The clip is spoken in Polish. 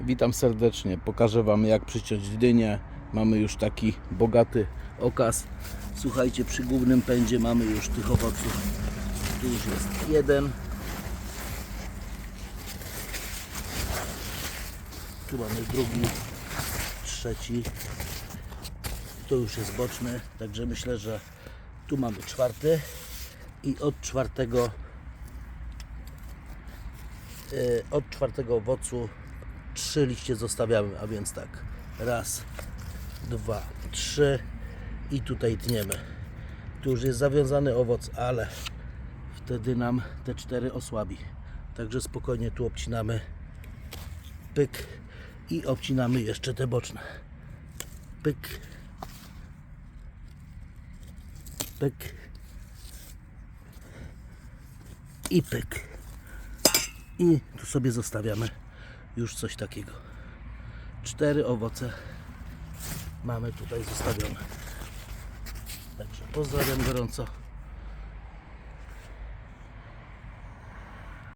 Witam serdecznie. Pokażę Wam jak przyciąć dynię. Mamy już taki bogaty okaz. Słuchajcie, przy głównym pędzie mamy już tych owoców. Tu już jest jeden. Tu mamy drugi, trzeci. Tu już jest boczny, także myślę, że tu mamy czwarty i od czwartego e, od czwartego owocu trzy liście zostawiamy, a więc tak. Raz, dwa, trzy i tutaj tniemy. Tu już jest zawiązany owoc, ale wtedy nam te cztery osłabi. Także spokojnie tu obcinamy pyk i obcinamy jeszcze te boczne. Pyk. Pyk. I pyk. I tu sobie zostawiamy już coś takiego. Cztery owoce mamy tutaj zostawione. Także pozdrawiam gorąco